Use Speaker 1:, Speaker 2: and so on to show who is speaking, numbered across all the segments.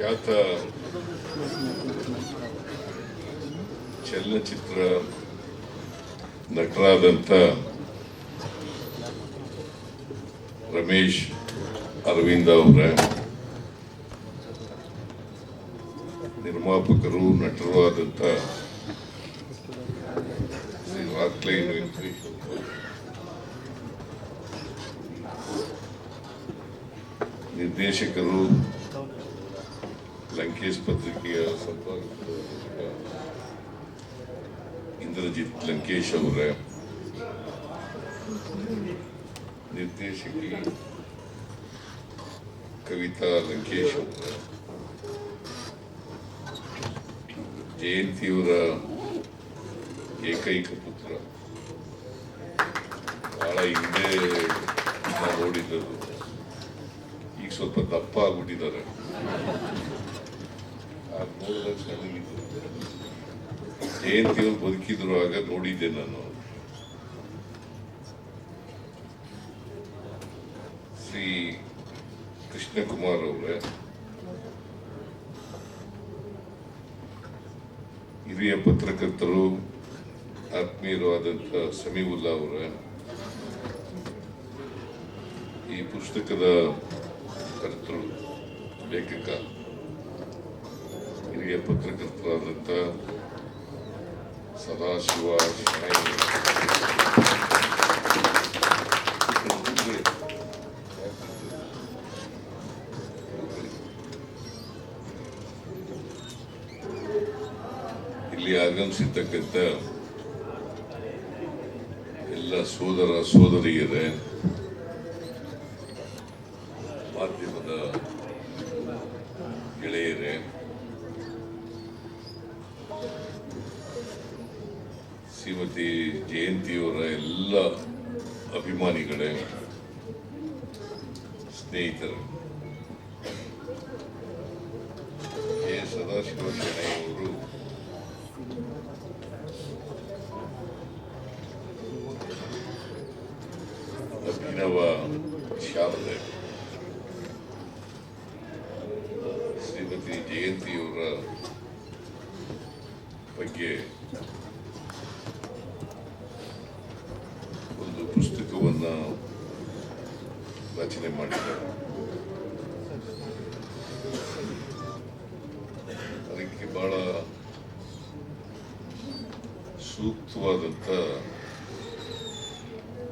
Speaker 1: ಖ್ಯಾತ ಚಲನಚಿತ್ರ ನಟರಾದಂತ ರಮೇಶ್ ಅರವಿಂದ್ ಅವರ. ನಿರ್ಮಾಪಕರು ನಟರು ಶ್ರೀ ನಿರ್ದೇಶಕರು ಲಂಕೇಶ್ ಪತ್ರಿಕೆಯ ಸಂಪಾದಕ ಇಂದ್ರಜಿತ್ ಲಂಕೇಶ್ ಅವರ. ನಿರ್ದೇಶಕಿ ಕವಿತಾ ಲಂಕೇಶ್ ಅವರ. ಜಯಂತಿಯವರ ಏಕೈಕ ಪುತ್ರ. ಬಹಳ ಹಿಂದೆ ನೋಡಿದ್ದರು. ಈಗ ಸ್ವಲ್ಪ ದಪ್ಪ ಆಗ್ಬಿಟ್ಟಿದ್ದಾರೆ. ನೋಡಿದಾಗ ಸಣ್ಣಗಿದ್ರು ಜಯಂತಿಯವರು ಬದುಕಿದ್ರು ಆಗ ನೋಡಿದ್ದೆ ನಾನು. ಶ್ರೀ ಕೃಷ್ಣಕುಮಾರ್ ಅವರೇ, ಹಿರಿಯ ಪತ್ರಕರ್ತರು ಆತ್ಮೀಯರು ಆದಂಥ ಸಮೀವುಲ್ಲಾ ಅವರ, ಈ ಪುಸ್ತಕದ ಕರ್ತರು ಲೇಖಕ. ಹಿರಿಯ ಪತ್ರಕರ್ತರಾದಂಥ ಸದಾಶಿವ. ಇಲ್ಲಿ ಆಗಮಿಸಿರ್ತಕ್ಕಂಥ ಎಲ್ಲ ಸೋದರ ಸೋದರಿಯರೇ ಶ್ರೀಮತಿ ಜಯಂತಿಯವರ ಎಲ್ಲ ಅಭಿಮಾನಿಗಳೇ ಸ್ನೇಹಿತರು ಕೆ ಸದಾಶಿವ ಅವರು ಅಭಿನವ ಶಾರದೆ ಶ್ರೀಮತಿ ಜಯಂತಿಯವರ ಬಗ್ಗೆ ಅದಕ್ಕೆ ಬಹಳ ಸೂಕ್ತವಾದಂಥ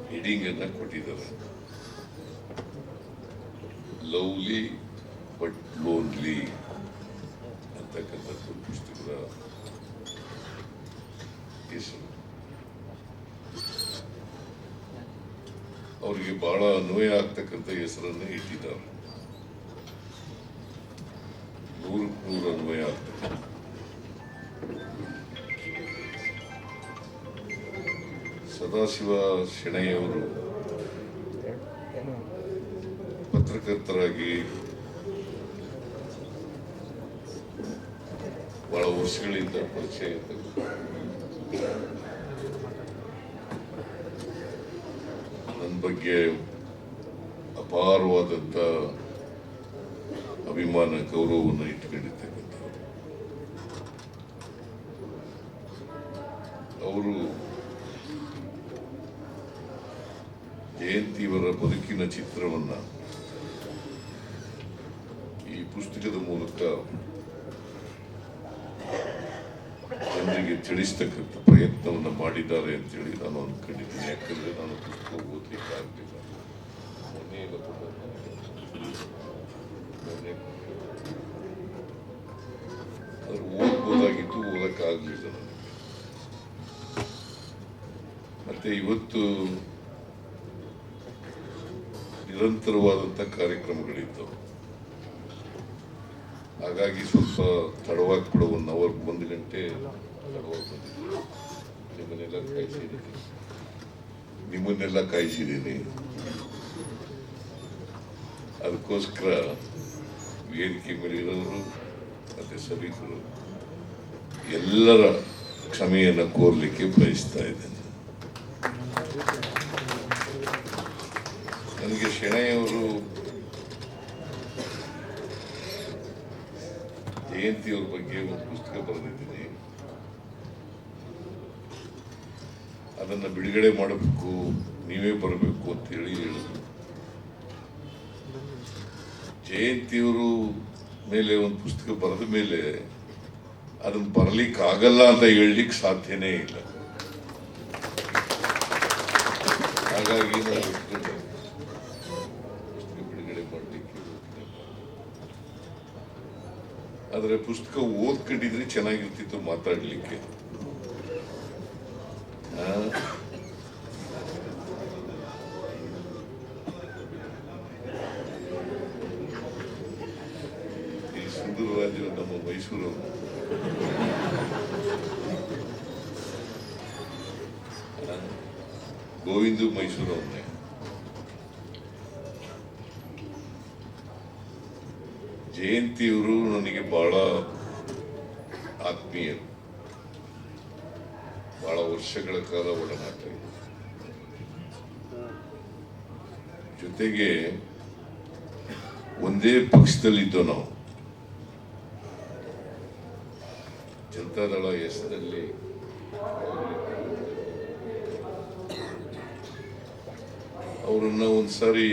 Speaker 1: ಹೆಡಿಂಗ್ ಅನ್ನ ಕೊಟ್ಟಿದ್ದಾರೆ. ಲವ್ಲಿ ಬಟ್ ಲೋನ್ಲಿ ಅಂತಕ್ಕಂಥದ್ದು ಪುಸ್ತಕದ ಹೆಸರು ಅವರಿಗೆ ಬಹಳ ಅನ್ವಯ ಆಗ್ತಕ್ಕಂಥ ಹೆಸರನ್ನು ಇಟ್ಟಿದ್ದಾರೆ ನೂರಕ್ಕೆ ನೂರು ಅನ್ವಯ ಆಗ್ತದೆ. ಸದಾಶಿವ ಶೆಣೆಯವರು ಪತ್ರಕರ್ತರಾಗಿ ಬಹಳ ವರ್ಷಗಳಿಂದ ಪರಿಚಯ ಇರ್ತಕ್ಕಂಥ ನನ್ನ ಬಗ್ಗೆ ಅಪಾರವಾದಂಥ ಅಭಿಮಾನ ಗೌರವವನ್ನು ಇಟ್ಕೊಂಡಿರ್ತಕ್ಕಂಥವ್ರು ಅವರು ಜಯಂತಿಯವರ ಬದುಕಿನ ಚಿತ್ರವನ್ನ ಈ ಪುಸ್ತಕದ ಮೂಲಕ ಜನರಿಗೆ ತಿಳಿಸ್ತಕ್ಕಂಥ ಪ್ರಯತ್ನವನ್ನು ಮಾಡಿದ್ದಾರೆ ಅಂತೇಳಿ ನಾನು ಅಂದ್ಕೊಂಡಿದ್ದೀನಿ. ಯಾಕಂದರೆ ನಾನು ಪುಸ್ತಕ ಅದ್ರ ಓದ್ಬೋದಾಗಿತ್ತು, ಓದಕ್ಕಾಗಲಿಲ್ಲ ನನಗೆ. ಮತ್ತೆ ಇವತ್ತು ನಿರಂತರವಾದಂಥ ಕಾರ್ಯಕ್ರಮಗಳಿದ್ದವು. ಹಾಗಾಗಿ ಸ್ವಲ್ಪ ತಡವಾಗಿ ಕೂಡ ಒಂದು ಅವರ್ ಒಂದು ಗಂಟೆ ನಿಮ್ಮನ್ನೆಲ್ಲ ಕಾಯಿಸಿದ್ದೀನಿ. ಅದಕ್ಕೋಸ್ಕರ ವೇದಿಕೆ ಮೇಲೆ ಇರೋರು ಮತ್ತೆ ಸಭಿಕರು ಎಲ್ಲರ ಕ್ಷಮೆಯನ್ನು ಕೋರ್ಲಿಕ್ಕೆ ಬಯಸ್ತಾ ಇದ್ದೇನೆ. ನನಗೆ ಶೆಣೆಯವರು ಜಯಂತಿಯವ್ರ ಬಗ್ಗೆ ಒಂದು ಪುಸ್ತಕ ಬರೆದಿದ್ದೀನಿ. ಅದನ್ನ ಬಿಡುಗಡೆ ಮಾಡಬೇಕು, ನೀವೇ ಬರಬೇಕು ಅಂತೇಳಿ ಹೇಳಿದ್ರು. ಜಯಂತಿಯವರು ಮೇಲೆ ಒಂದು ಪುಸ್ತಕ ಬರೆದ ಮೇಲೆ ಅದನ್ನು ಬರಲಿಕ್ಕೆ ಆಗಲ್ಲ ಅಂತ ಹೇಳಲಿಕ್ಕೆ ಸಾಧ್ಯನೇ ಇಲ್ಲ. ಹಾಗಾಗಿ ಬಿಡುಗಡೆ ಮಾಡಲಿಕ್ಕೆ ಆದರೆ ಪುಸ್ತಕ ಓದ್ಕೊಂಡಿದ್ರೆ ಚೆನ್ನಾಗಿರ್ತಿತ್ತು ಮಾತಾಡ್ಲಿಕ್ಕೆ ಆ? ಈ ಸುಂದರರಾಜು ನಮ್ಮ ಮೈಸೂರು ಗೋವಿಂದು ಮೈಸೂರು ಅವನ್ನೇ ಜಯಂತಿಯವರು ನನಗೆ ಬಹಳ ಆತ್ಮೀಯರು ಬಹಳ ವರ್ಷಗಳ ಕಾಲ ಒಡನಾಟ ಜೊತೆಗೆ ಒಂದೇ ಪಕ್ಷದಲ್ಲಿದ್ದೋ ನಾವು. ಜನತಾದಳ ಹೆಸರಲ್ಲಿ ಅವರನ್ನ ಒಂದ್ಸಾರಿ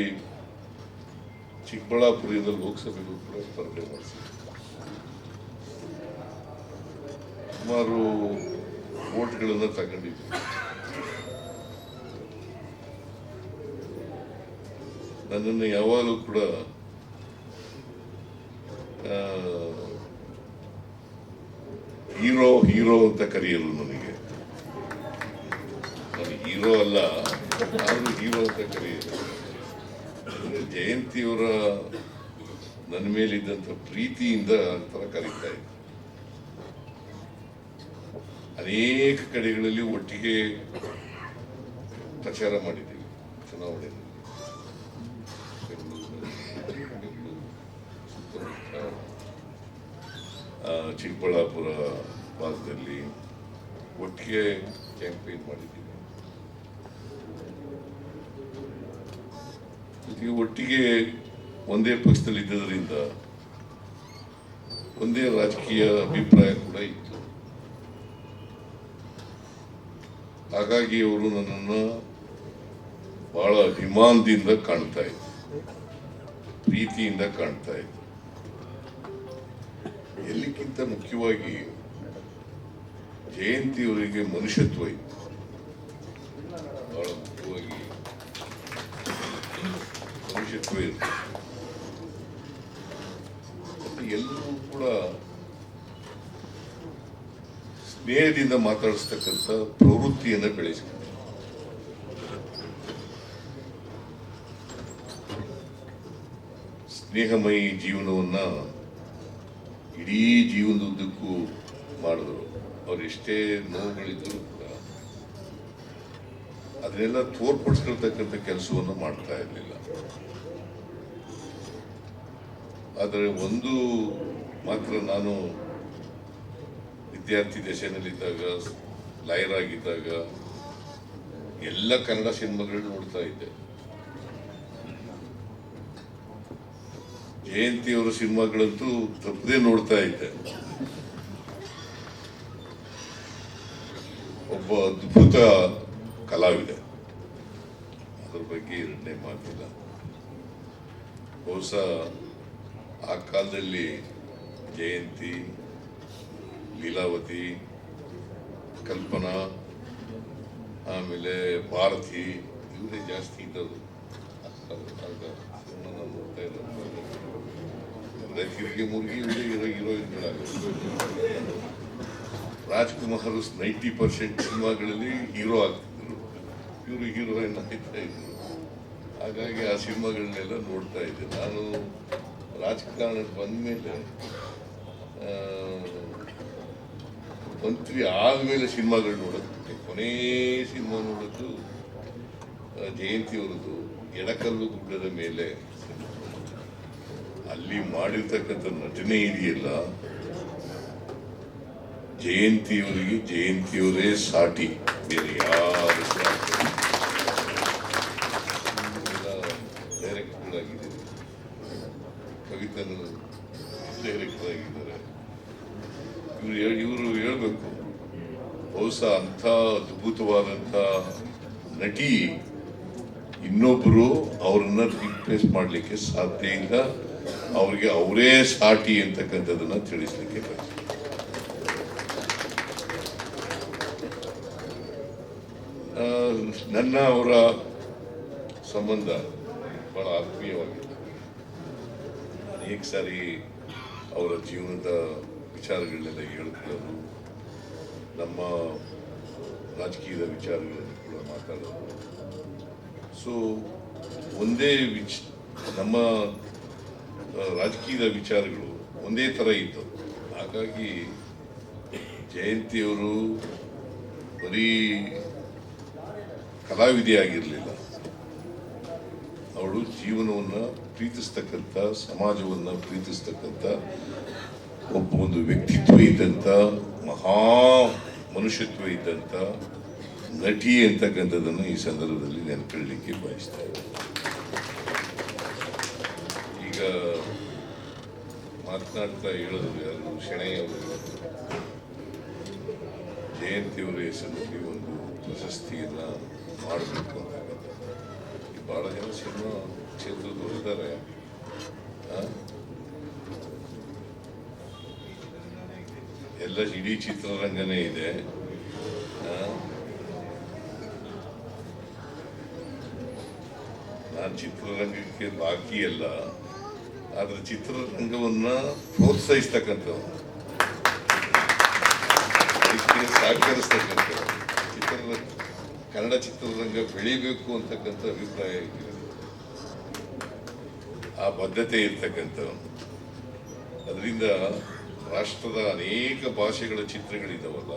Speaker 1: ಚಿಕ್ಕಬಳ್ಳಾಪುರದ ಲೋಕಸಭೆಗೂ ಕೂಡ ಸ್ಪರ್ಧೆ ಮಾಡಿಸಿದ್ರು. ಸುಮಾರು ಓಟ್ಗಳನ್ನ ತಗೊಂಡಿದ್ದೆ ನನ್ನನ್ನು ಯಾವಾಗಲೂ ಕೂಡ ಹೀರೋ ಹೀರೋ ಅಂತ ಕರೆಯಲು ನನಗೆ. ನಾನು ಹೀರೋ ಅಲ್ಲ, ಯಾರು ಹೀರೋ ಅಂತ ಕರೆಯಲು ಜಯಂತಿಯವರ ನನ್ನ ಮೇಲಿದ್ದಂಥ ಪ್ರೀತಿಯಿಂದ ಆ ಥರ ಕರೀತಾ ಇದ್ದೆ. ಅನೇಕ ಕಡೆಗಳಲ್ಲಿ ಒಟ್ಟಿಗೆ ಪ್ರಚಾರ ಮಾಡಿದ್ದೀವಿ ಚುನಾವಣೆ ಚಿಕ್ಕಬಳ್ಳಾಪುರ ಭಾಗದಲ್ಲಿ ಒಟ್ಟಿಗೆ ಕ್ಯಾಂಪೇನ್ ಮಾಡಿದ್ದೀವಿ. ಜೊತೆಗೆ ಒಟ್ಟಿಗೆ ಒಂದೇ ಪಕ್ಷದಲ್ಲಿ ಇದ್ದದರಿಂದ ಒಂದೇ ರಾಜಕೀಯ ಅಭಿಪ್ರಾಯ ಕೂಡ ಇತ್ತು. ಹಾಗಾಗಿ ಅವರು ನನ್ನನ್ನು ಬಹಳ ಅಭಿಮಾನದಿಂದ ಕಾಣ್ತಾ ಇದ್ರು. ಪ್ರೀತಿಯಿಂದ ಕಾಣ್ತಾ ಇದ್ರು. ಎಲ್ಲಿಕ್ಕಿಂತ ಮುಖ್ಯವಾಗಿ ಜಯಂತಿಯವರಿಗೆ ಮನುಷ್ಯತ್ವ ಇತ್ತು. ಬಹಳ ಮುಖ್ಯವಾಗಿ ಮನುಷ್ಯತ್ವ ಇತ್ತು. ಎಲ್ಲರೂ ಕೂಡ ಸ್ನೇಹದಿಂದ ಮಾತಾಡಿಸ್ತಕ್ಕಂಥ ಪ್ರವೃತ್ತಿಯನ್ನು ಬೆಳೆಸಿಕೊಂಡು ಸ್ನೇಹಮಯಿ ಜೀವನವನ್ನ ಇಡೀ ಜೀವನದುದ್ದಕ್ಕೂ ಮಾಡಿದ್ರು. ಅವ್ರು ಎಷ್ಟೇ ನೋವುಗಳಿದ್ದರೂ ಕೂಡ ಅದನ್ನೆಲ್ಲ ತೋರ್ಪಡಿಸ್ಕೊಳ್ತಕ್ಕಂಥ ಕೆಲಸವನ್ನು ಮಾಡ್ತಾ ಇರಲಿಲ್ಲ. ಆದರೆ ಒಂದು ಮಾತ್ರ ನಾನು ವಿದ್ಯಾರ್ಥಿ ದಶೆಯಲ್ಲಿದ್ದಾಗ ಲಾಯರ್ ಆಗಿದ್ದಾಗ, ಎಲ್ಲ ಕನ್ನಡ ಸಿನಿಮಾಗಳು ನೋಡ್ತಾ ಇದ್ದೆ. ಜಯಂತಿಯವರ ಸಿನಿಮಾಗಳಂತೂ ತಪ್ಪದೇ ನೋಡ್ತಾ ಇದ್ದೆ. ಒಬ್ಬ ಅದ್ಭುತ ಕಲಾವಿದೆ. ಅದ್ರ ಬಗ್ಗೆ ಎರಡನೇ ಮಾತಿಲ್ಲ. ಬಹುಶಃ ಆ ಕಾಲದಲ್ಲಿ ಜಯಂತಿ ಲೀಲಾವತಿ ಕಲ್ಪನಾ ಆಮೇಲೆ ಭಾರತಿ ಇವರೇ ಜಾಸ್ತಿ ಇದ್ದವರು. ಆಗ ಸಿನಿಮಾನ ನೋಡ್ತಾ ಇರೋದು ಅಂದ್ರೆ ತಿರುಗಿ ಮುರುಗಿ ಇವರೇ ಇರೋ ಹೀರೋಯಿನ್ಗಳಾಗ ರಾಜ್ಕುಮಾರ್ ನೈಂಟಿ ಪರ್ಸೆಂಟ್ ಸಿನಿಮಾಗಳಲ್ಲಿ ಹೀರೋ ಆಗ್ತಿದ್ರು. ಇವರು ಹೀರೋಯಿನ್ ಆಗ್ತಾ ಇದ್ರು. ಹಾಗಾಗಿ ಆ ಸಿನಿಮಾಗಳನ್ನೆಲ್ಲ ನೋಡ್ತಾ ಇದ್ದೆ. ನಾನು ರಾಜಕಾರಣಕ್ಕೆ ಬಂದ್ಮೇಲೆ ಆ, ಮಂತ್ರಿ ಆದ್ಮೇಲೆ ಸಿನಿಮಾಗಳು ನೋಡೋದು. ಕೊನೇ ಸಿನಿಮಾ ನೋಡೋದು ಜಯಂತಿಯವರದ್ದು ಎಡಕಲ್ಲು ಗುಡ್ಡದ ಮೇಲೆ ಅಲ್ಲಿ ಮಾಡಿರ್ತಕ್ಕಂಥ ನಟನೆ ಇದೆಯಲ್ಲ ಜಯಂತಿಯವರಿಗೆ ಜಯಂತಿಯವರೇ ಸಾಟಿ. ಬೇರೆ ಯಾರು ಅದ್ಭುತವಾದಂಥ ನಟಿ ಇನ್ನೊಬ್ಬರು ಅವ್ರನ್ನ ರಿಪ್ಲೇಸ್ ಮಾಡಲಿಕ್ಕೆ ಸಾಧ್ಯ ಇಲ್ಲ. ಅವರಿಗೆ ಅವರೇ ಸಾಟಿ ಅಂತಕ್ಕಂಥದ್ದನ್ನ ತಿಳಿಸ್ಲಿಕ್ಕೆ ಬಯಸ್ತಾರೆ ನನ್ನ ಅವರ ಸಂಬಂಧ ಬಹಳ ಆತ್ಮೀಯವಾಗಿತ್ತು ಅನೇಕ ಸಾರಿ ಅವರ ಜೀವನದ ವಿಚಾರಗಳನ್ನೆಲ್ಲ ಹೇಳ್ಕೊಳ್ಳೋದು, ನಮ್ಮ ರಾಜಕೀಯದ ವಿಚಾರಗಳಲ್ಲಿ ಕೂಡ ಮಾತಾಡೋದು. ಸೊ ಒಂದೇ ವಿಚ್, ನಮ್ಮ ರಾಜಕೀಯದ ವಿಚಾರಗಳು ಒಂದೇ ಥರ ಇದ್ದವು. ಹಾಗಾಗಿ ಜಯಂತಿಯವರು ಬರೀ ಕಲಾವಿದೆಯಾಗಿರಲಿಲ್ಲ. ಅವಳು ಜೀವನವನ್ನು ಪ್ರೀತಿಸ್ತಕ್ಕಂಥ, ಸಮಾಜವನ್ನು ಪ್ರೀತಿಸ್ತಕ್ಕಂಥ, ಒಬ್ಬ ಒಂದು ವ್ಯಕ್ತಿತ್ವ ಇದ್ದಂಥ ಮಹಾ ಮನುಷ್ಯತ್ವ ಇದ್ದಂಥ ನಟಿ ಅಂತಕ್ಕಂಥದ್ದನ್ನು ಈ ಸಂದರ್ಭದಲ್ಲಿ ನೆನಪಿಡಲಿಕ್ಕೆ ಬಯಸ್ತಾ ಇದ್ದೇನೆ. ಈಗ ಮಾತನಾಡ್ತಾ ಹೇಳೋದು ಯಾರು? ಶೆಣೆಯವರು ಜಯಂತಿಯವರ ಹೆಸರಿನಲ್ಲಿ ಒಂದು ಪ್ರಶಸ್ತಿಯನ್ನು ಮಾಡಬೇಕು ಅಂತಕ್ಕಂಥದ್ದು ಭಾಳ ಜನ ಸಿನಿಮಾ ಕ್ಷೇತ್ರದವರು ಇದ್ದಾರೆ ಆ? ಎಲ್ಲ ಇಡೀ ಚಿತ್ರರಂಗನೇ ಇದೆ? ನಾನು ಚಿತ್ರರಂಗಕ್ಕೆ ಬಾಕಿ ಅಲ್ಲ, ಆದ್ರೆ ಚಿತ್ರರಂಗವನ್ನ ಪ್ರೋತ್ಸಾಹಿಸ್ತಕ್ಕಂಥವ್ರು. ಸಹಕರಿಸ್ತಕ್ಕಂಥ ಚಿತ್ರರಂಗ, ಕನ್ನಡ ಚಿತ್ರರಂಗ ಬೆಳಿಬೇಕು ಅಂತಕ್ಕಂಥ ಅಭಿಪ್ರಾಯ ಆ ಬದ್ಧತೆ ಇರ್ತಕ್ಕಂಥವ್ರು. ಅದರಿಂದ ರಾಷ್ಟ್ರದ ಅನೇಕ ಭಾಷೆಗಳ ಚಿತ್ರಗಳಿದ್ದಾವಲ್ಲ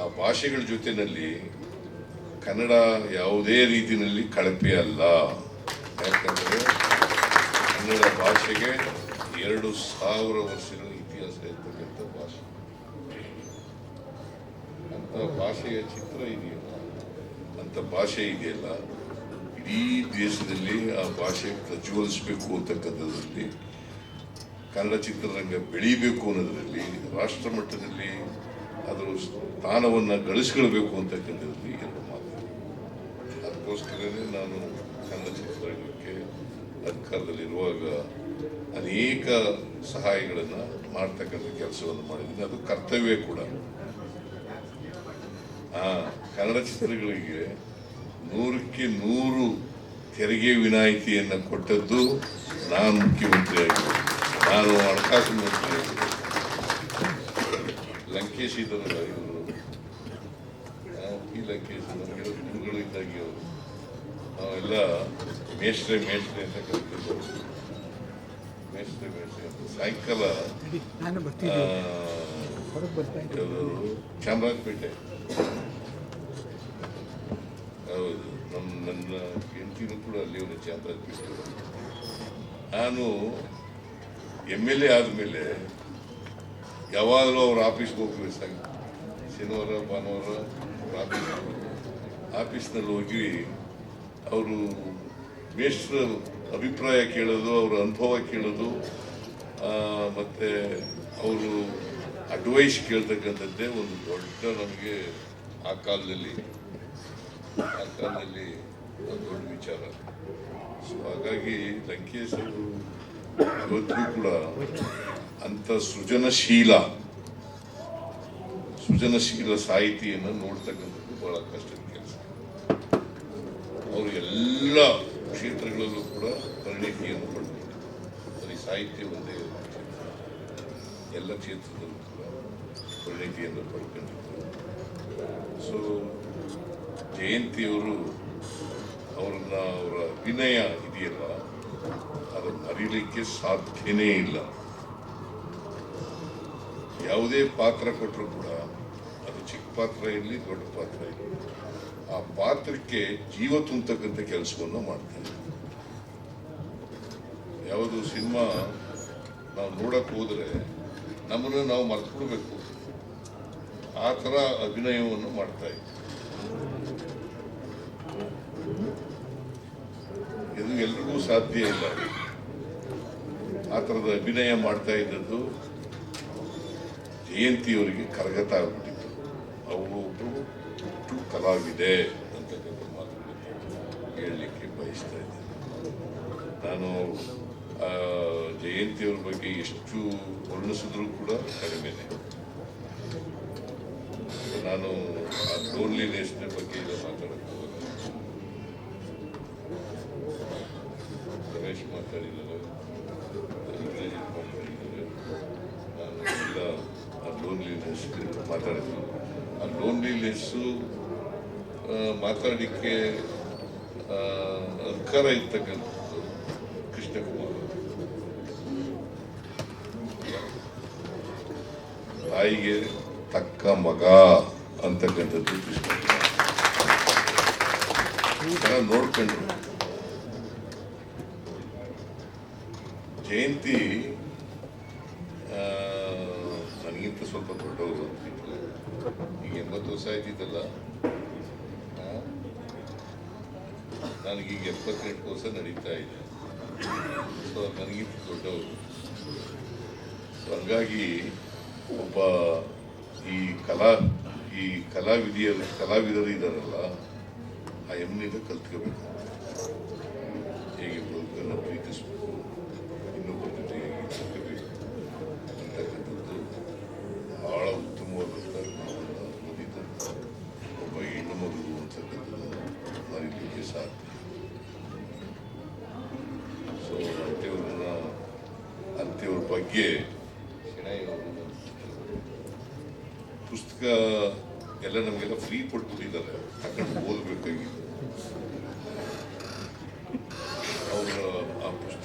Speaker 1: ಆ ಭಾಷೆಗಳ ಜೊತೆಯಲ್ಲಿ ಕನ್ನಡ ಯಾವುದೇ ರೀತಿಯಲ್ಲಿ ಕಳಪೆ ಅಲ್ಲ. ಯಾಕಂದರೆ ಕನ್ನಡ ಭಾಷೆಗೆ ಎರಡು ಸಾವಿರ ವರ್ಷಗಳ ಇತಿಹಾಸ ಇರ್ತಕ್ಕಂಥ ಭಾಷೆ. ಅಂಥ ಭಾಷೆಯ ಚಿತ್ರ ಇದೆಯಲ್ಲ ಅಂತ ಭಾಷೆ ಇದೆಯಲ್ಲ, ಇಡೀ ದೇಶದಲ್ಲಿ ಆ ಭಾಷೆ ಪ್ರಜ್ವಲಿಸಬೇಕು ಅಂತಕ್ಕಂಥದ್ರಲ್ಲಿ ಕನ್ನಡ ಚಿತ್ರರಂಗ ಬೆಳೀಬೇಕು ಅನ್ನೋದರಲ್ಲಿ ರಾಷ್ಟ್ರ ಮಟ್ಟದಲ್ಲಿ ಅದರ ಸ್ಥಾನವನ್ನು ಗಳಿಸ್ಕೊಳ್ಬೇಕು ಅಂತಕ್ಕಂಥದ್ರಲ್ಲಿ ಎರಡು ಮಾತು. ಅದಕ್ಕೋಸ್ಕರನೇ ನಾನು ಕನ್ನಡ ಚಿತ್ರರಂಗಕ್ಕೆ ಅಧಿಕಾರದಲ್ಲಿರುವಾಗ ಅನೇಕ ಸಹಾಯಗಳನ್ನು ಮಾಡ್ತಕ್ಕಂಥ ಕೆಲಸವನ್ನು ಮಾಡಿದ್ದೀನಿ. ಅದು ಕರ್ತವ್ಯ ಕೂಡ. ಕನ್ನಡ ಚಿತ್ರಗಳಿಗೆ ನೂರಕ್ಕೆ ನೂರು ತೆರಿಗೆ ವಿನಾಯಿತಿಯನ್ನು ಕೊಟ್ಟದ್ದು ನಾನು ಮುಖ್ಯಮಂತ್ರಿ ಆಗಿದ್ದೆ ನಾನು ಹಣಕಾಸು ಮಂತ್ರಿ ಲಂಕೇಶ್ ಇದ್ದಾರಲ್ಲ ಇವರು ಈ ಲಂಕೇಶ್ ನಮಗೆ ಗುರುಗಳು ಇದ್ದಾಗಿ ಅವರು ನಾವೆಲ್ಲ ಮೇಷ್ಟ್ರೆ ಮೇಷ್ಟ್ರೆ ಅಂತ ಕರಿತಿದ್ರು ಮೇಷ್ಟ್ರೆ ಮೇಷ್ಟ್ರೆ ಅಂತ ಸಾಯಂಕಾಲ? ಚಾಮರಾಜಪೇಟೆ ಹೌದು ನಮ್ಮ ನನ್ನ ಹೆಂಡತಿನೂ ಕೂಡ ಅಲ್ಲಿ ಅವರು ಚಾಮರಾಜಪೇಟೆ ನಾನು ಎಂ ಎಲ್ ಎ ಆದಮೇಲೆ ಯಾವಾಗಲೂ ಅವ್ರ ಆಫೀಸ್ಗೆ ಹೋಗ್ಬೇಕು ಸಾಕು. ಶನಿವಾರ, ಭಾನುವಾರ ಆಫೀಸ್ಗೆ ಆಫೀಸ್ನಲ್ಲಿ ಹೋಗಿ ಅವರು ಮೇಷ್ಟ್ರ ಅಭಿಪ್ರಾಯ ಕೇಳೋದು, ಅವ್ರ ಅನುಭವ ಕೇಳೋದು ಮತ್ತೆ ಅವರು ಅಡ್ವೈಸ್ ಕೇಳ್ತಕ್ಕಂಥದ್ದೇ ಒಂದು ದೊಡ್ಡ ನಮಗೆ ಆ ಕಾಲದಲ್ಲಿ ಆ ಕಾಲದಲ್ಲಿ ಒಂದು ದೊಡ್ಡ ವಿಚಾರ. ಸೊ ಹಾಗಾಗಿ ಲಂಕೇಶ್ ಅವರು ಇವತ್ತಿಗೂ ಕೂಡ ಅಂತ ಸೃಜನಶೀಲ ಸೃಜನಶೀಲ ಸಾಹಿತಿಯನ್ನು ನೋಡ್ತಕ್ಕಂಥದ್ದು ಬಹಳ ಕಷ್ಟದ ಕೆಲಸ. ಅವರು ಎಲ್ಲ ಕ್ಷೇತ್ರಗಳಲ್ಲೂ ಕೂಡ ಪರಿಣಿತಿಯನ್ನು ಪಡೆದಿದ್ದಾರೆ. ಬರೀ ಸಾಹಿತ್ಯ ಒಂದೇ ಎಲ್ಲ ಕ್ಷೇತ್ರದಲ್ಲೂ ಕೂಡ ಪರಿಣಿತಿಯನ್ನು ಪಡ್ಕೊಂಡಿದ್ದರು. ಸೊ ಜಯಂತಿಯವರು ಅವರನ್ನ ಅವರ ಅಭಿನಯ ಇದೆಯಲ್ಲ ಅದನ್ನು ಮರೀಲಿಕ್ಕೆ ಸಾಧ್ಯನೇ ಇಲ್ಲ. ಯಾವುದೇ ಪಾತ್ರ ಕೊಟ್ಟರು ಕೂಡ ಅದು ಚಿಕ್ಕ ಪಾತ್ರ ಇರಲಿ, ದೊಡ್ಡ ಪಾತ್ರ ಇರಲಿ. ಆ ಪಾತ್ರಕ್ಕೆ ಜೀವ ತುಂಬತಕ್ಕಂಥ ಕೆಲಸವನ್ನು ಮಾಡ್ತಾರೆ ಯಾವುದು ಸಿನಿಮಾ ನಾವು ನೋಡಕ್ಕೆ ಹೋದರೆ ನಮ್ಮನ್ನು ನಾವು ಮರ್ತ್ಕೊಳ್ಬೇಕು ಆ ಥರ ಅಭಿನಯವನ್ನು ಮಾಡ್ತಾ ಇದ್ದೀವಿ ಇದು ಎಲ್ರಿಗೂ ಸಾಧ್ಯ ಇಲ್ಲ. ಆ ಥರದ ಅಭಿನಯ ಮಾಡ್ತಾ ಇದ್ದದ್ದು ಜಯಂತಿಯವರಿಗೆ ಕರಗತ ಆಗ್ಬಿಟ್ಟಿತ್ತು. ಅವರು ಒಬ್ಬರು ಕಲಾವಿದೆ ಅಂತಕ್ಕಂಥ ಮಾತುಗಳನ್ನು ಹೇಳಲಿಕ್ಕೆ ಬಯಸ್ತಾ ಇದ್ದೇನೆ ನಾನು ಜಯಂತಿಯವ್ರ ಬಗ್ಗೆ ಎಷ್ಟು ವರ್ಣಿಸಿದ್ರೂ ಕೂಡ ಕಡಿಮೆ ನಾನು ಆ ಲೋನ್ಲಿನೆಸ್ನ ಬಗ್ಗೆ ಈಗ ಮಾತಾಡಕ್ಕೆ. ರಮೇಶ್ ಮಾತಾಡಿದ್ದಾರೆ ಮಾತಾಡಿದ್ರು. ಆ ಲೋನ್ಲಿನೆಸ್ಸು ಮಾತಾಡಲಿಕ್ಕೆ ಅಧಿಕಾರ ಇರ್ತಕ್ಕಂಥದ್ದು ಕೃಷ್ಣಕುಮಾರ್. ತಾಯಿಗೆ ತಕ್ಕ ಮಗ ಅಂತಕ್ಕಂಥದ್ದು ಕೃಷ್ಣಕುಮಾರ್. ನೋಡ್ಕೊಂಡ್ರು. ಜಯಂತಿ ಆ, ನನಗೀಗ ಎಪ್ಪತ್ತೆಂಟು ವರ್ಷ ನಡೀತಾ ಇದೆ. ಸೊ ನನಗಿಂತ ದೊಡ್ಡವರು. ಸೊ ಹಂಗಾಗಿ ಒಬ್ಬ ಈ ಕಲಾ ಈ ಕಲಾವಿದಿಯರು ಕಲಾವಿದರು ಇದ್ದಾರಲ್ಲ ಆ ಎಮ್ಮಿಂದ ಕಲ್ತ್ಕೋಬೇಕು.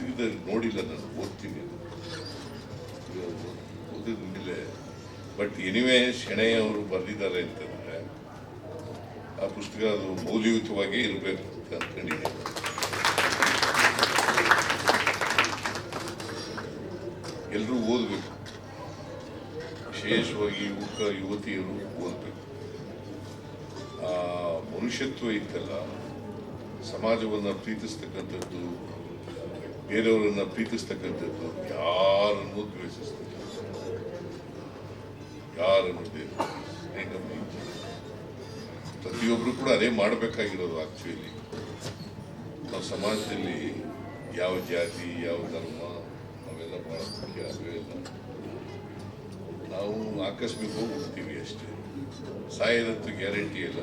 Speaker 1: ಪುಸ್ತಕದಲ್ಲಿ ನೋಡಿಲ್ಲ ನಾನು, ಓದ್ತೀನಿ ಓದಿದ್ಮೇಲೆ ಬಟ್ ಎನಿವೆ ಶೆಣೆಯ ಅವರು ಬರೆದಿದ್ದಾರೆ ಅಂತಂದ್ರೆ ಆ ಪುಸ್ತಕ ಅದು ಮೌಲ್ಯಯುತವಾಗಿ ಇರಬೇಕು ಅಂತ ಎಲ್ಲರೂ ಓದಬೇಕು. ವಿಶೇಷವಾಗಿ ಯುವಕ, ಯುವತಿಯರು ಓದಬೇಕು. ಆ ಮನುಷ್ಯತ್ವ ಇತ್ತಲ್ಲ, ಸಮಾಜವನ್ನು ಪ್ರೀತಿಸ್ತಕ್ಕಂಥದ್ದು ಬೇರೆಯವರನ್ನ ಪ್ರೀತಿಸ್ತಕ್ಕಂಥದ್ದು ಯಾರನ್ನು ದ್ವೇಷಿಸ್ತಕ್ಕಂಥ ಯಾರನ್ನು ಪ್ರತಿಯೊಬ್ಬರು ಕೂಡ ಅದೇ ಮಾಡಬೇಕಾಗಿರೋದು ಆಕ್ಚುಲಿ ನಾವು ಸಮಾಜದಲ್ಲಿ ಯಾವ ಜಾತಿ, ಯಾವ ಧರ್ಮ, ಅವೆಲ್ಲ ಬಹಳ ಮುಖ್ಯ ಅದುವೇ ಇಲ್ಲ ನಾವು ಆಕಸ್ಮಿಕ ಹೋಗ್ಬಿಡ್ತೀವಿ ಅಷ್ಟೇ. ಸಾಯೋದಂತೂ ಗ್ಯಾರಂಟಿ ಇಲ್ಲ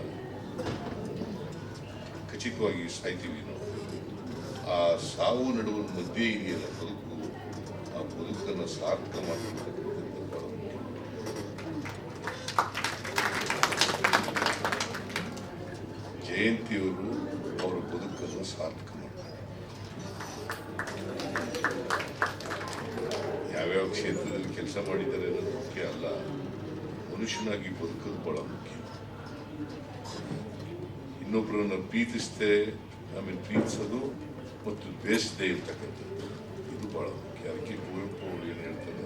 Speaker 1: ಖಚಿತವಾಗಿ ಸಾಯ್ತೀವಿ ನಾವು. ಆ ಸಾವು ನಡುವಿನ ಮಧ್ಯೆ ಇದೆಯಲ್ಲ ಬದುಕು, ಆ ಬದುಕನ್ನು ಸಾರ್ಥಕ ಮುಖ್ಯ. ಜಯಂತಿಯವರು ಅವರ ಬದುಕನ್ನು ಸಾರ್ಥಕ ಯಾವ್ಯಾವ ಕ್ಷೇತ್ರದಲ್ಲಿ ಕೆಲಸ ಮಾಡಿದ್ದಾರೆ ಅನ್ನೋದು ಮುಖ್ಯ ಅಲ್ಲ. ಮನುಷ್ಯನಾಗಿ ಬದುಕೋದು ಬಹಳ ಮುಖ್ಯ. ಇನ್ನೊಬ್ಬರನ್ನ ಐ ಆಮೇಲೆ ಪ್ರೀತಿಸೋದು ಮತ್ತು ದ್ವೇಷದೆ ಇರ್ತಕ್ಕಂಥದ್ದು. ಇದು ಬಹಳ ಮುಖ್ಯ. ಅದಕ್ಕೆ ಕುವೆಂಪು ಅವರು ಏನು ಹೇಳ್ತಾರೆ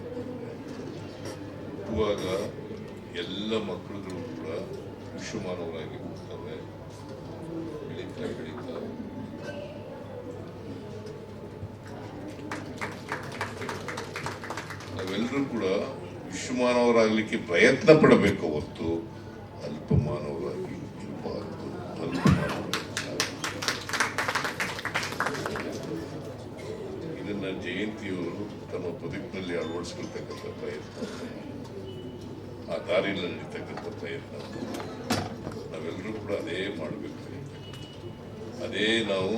Speaker 1: ಹುಟ್ಟುವಾಗ ಎಲ್ಲ ಮಕ್ಕಳುಗಳು ಕೂಡ ವಿಶ್ವಮಾನವರಾಗಿ ಹೋಗ್ತವೆ. ಬೆಳೀತಾ ಬೆಳೀತಾ ನಾವೆಲ್ಲರೂ ಕೂಡ ವಿಶ್ವಮಾನವರಾಗಲಿಕ್ಕೆ ಪ್ರಯತ್ನ ಪಡಬೇಕು ಹೊರತು ಇದನ್ನ ಜಯಂತಿಯವರು ತಮ್ಮ ಬದುಕಿನಲ್ಲಿ ಅಳವಡಿಸ್ಕೊಳ್ತಕ್ಕಂಥ ಪ್ರಯತ್ನ. ಆ ದಾರಿಯಲ್ಲಿ ನಡೀತಕ್ಕಂಥ ಪ್ರಯತ್ನ. ನಾವೆಲ್ಲರೂ ಕೂಡ ಅದೇ ಮಾಡಬೇಕು ಅದೇ ನಾವು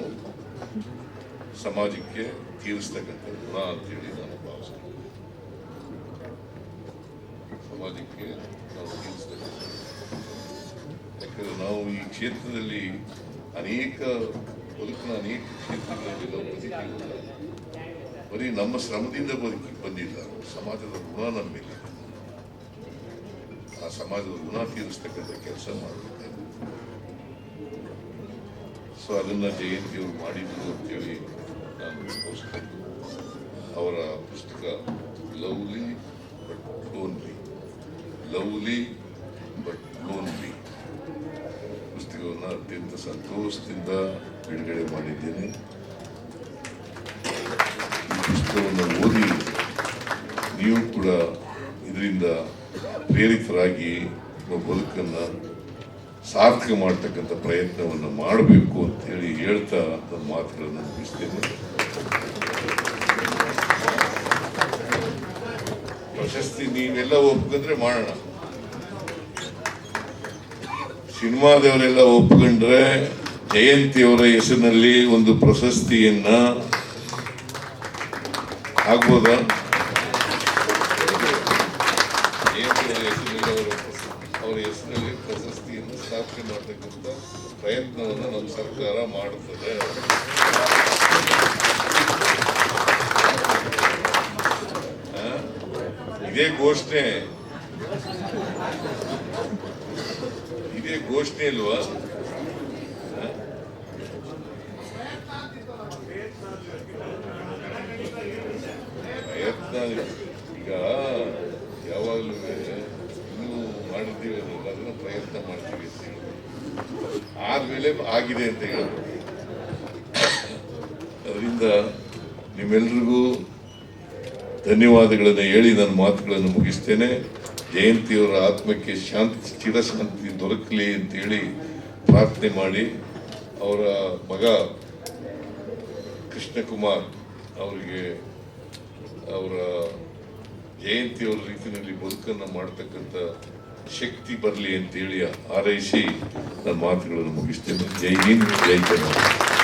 Speaker 1: ಸಮಾಜಕ್ಕೆ ತೀರಿಸ್ತಕ್ಕಂಥ ಗುಣ ಅಂತೇಳಿ ನಾನು ಭಾವಿಸ್ತೇನೆ. ಸಮಾಜಕ್ಕೆ ನಾವು ತೀರಿಸ್ತಕ್ಕಂಥ ಯಾಕಂದ್ರೆ ನಾವು ಈ ಕ್ಷೇತ್ರದಲ್ಲಿ ಅನೇಕ ಬದುಕಿನ ಅನೇಕ ಕ್ಷೇತ್ರಗಳಲ್ಲಿ ನಾವು ಬದುಕಿಲ್ಲ ಬರೀ ನಮ್ಮ ಶ್ರಮದಿಂದ ಬದುಕಿ ಬಂದಿಲ್ಲ. ಸಮಾಜದ ಋಣ ನಮ್ಮಿಲ್ಲ. ಆ ಸಮಾಜದ ಋಣ ತೀರಿಸ್ತಕ್ಕಂಥ ಕೆಲಸ ಮಾಡಬೇಕು ಸೊ ಅದನ್ನ ಜಯಂತಿಯವರು ಮಾಡಿದ್ರು ಅಂತೇಳಿ ನಾನು ಭಾವಿಸ್ಕೊಂಡು ಅವರ ಪುಸ್ತಕ lovely but lonely lovely but lonely ಪುಸ್ತಕವನ್ನು ಅತ್ಯಂತ ಸಂತೋಷದಿಂದ ಬಿಡುಗಡೆ ಮಾಡಿದ್ದೇನೆ. ಪುಸ್ತಕವನ್ನು ಓದಿ ನೀವು ಕೂಡ ಇದರಿಂದ ಪ್ರೇರಿತರಾಗಿ ಬದುಕನ್ನು ಸಾರ್ಥಕ ಮಾಡ್ತಕ್ಕಂಥ ಪ್ರಯತ್ನವನ್ನು ಮಾಡಬೇಕು ಅಂತೇಳಿ ಹೇಳ್ತಾ ನನ್ನ ಮಾತುಗಳನ್ನು ಮುಗಿಸ್ತೇನೆ. ಪ್ರಶಸ್ತಿ ನೀವೆಲ್ಲ ಒಪ್ಕೊಂಡ್ರೆ ಮಾಡೋಣ. ಸಿನಿಮಾದವರೆಲ್ಲ ಒಪ್ಕೊಂಡ್ರೆ ಜಯಂತಿಯವರ ಹೆಸರಿನಲ್ಲಿ ಒಂದು ಪ್ರಶಸ್ತಿಯನ್ನ ಆಗ್ಬೋದಾ ಅವರ ಹೆಸರಲ್ಲಿ ಪ್ರಶಸ್ತಿಯನ್ನು ಸ್ಥಾಪನೆ ಮಾಡತಕ್ಕಂಥ ಪ್ರಯತ್ನವನ್ನು ನಮ್ಮ ಸರ್ಕಾರ ಮಾಡುತ್ತದೆ? ಇದೇ ಘೋಷಣೆ. ಇದೇ ಘೋಷಣೆ ಅಲ್ವಾ ಹ? ಪ್ರಯತ್ನ ಈಗ ಯಾವಾಗಲೂ ಇನ್ನೂ ಮಾಡಿದ್ದೀವಿ ಅನ್ನೋದು ಅದನ್ನ ಪ್ರಯತ್ನ ಮಾಡ್ತೀವಿ ಅಂತ ಆದ್ಮೇಲೆ ಆಗಿದೆ ಅಂತ ಹೇಳೋದು ಅದರಿಂದ ನಿಮ್ಮೆಲ್ರಿಗೂ ಧನ್ಯವಾದಗಳನ್ನು ಹೇಳಿ ನನ್ನ ಮಾತುಗಳನ್ನು ಮುಗಿಸ್ತೇನೆ. ಜಯಂತಿಯವರ ಆತ್ಮಕ್ಕೆ ಶಾಂತಿ ಚಿರಶಾಂತಿ ದೊರಕಲಿ ಅಂತೇಳಿ ಪ್ರಾರ್ಥನೆ ಮಾಡಿ. ಅವರ ಮಗ ಕೃಷ್ಣಕುಮಾರ್ ಅವರಿಗೆ ಅವರ ಜಯಂತಿಯವರ ರೀತಿಯಲ್ಲಿ ಬದುಕನ್ನು ಮಾಡ್ತಕ್ಕಂಥ ಶಕ್ತಿ ಬರಲಿ ಅಂತೇಳಿ ಹಾರೈಸಿ ನನ್ನ ಮಾತುಗಳನ್ನು ಮುಗಿಸ್ತೇನೆ. ಜೈ ಹಿಂದ್, ಜೈ ಕರ್ನಾಟಕ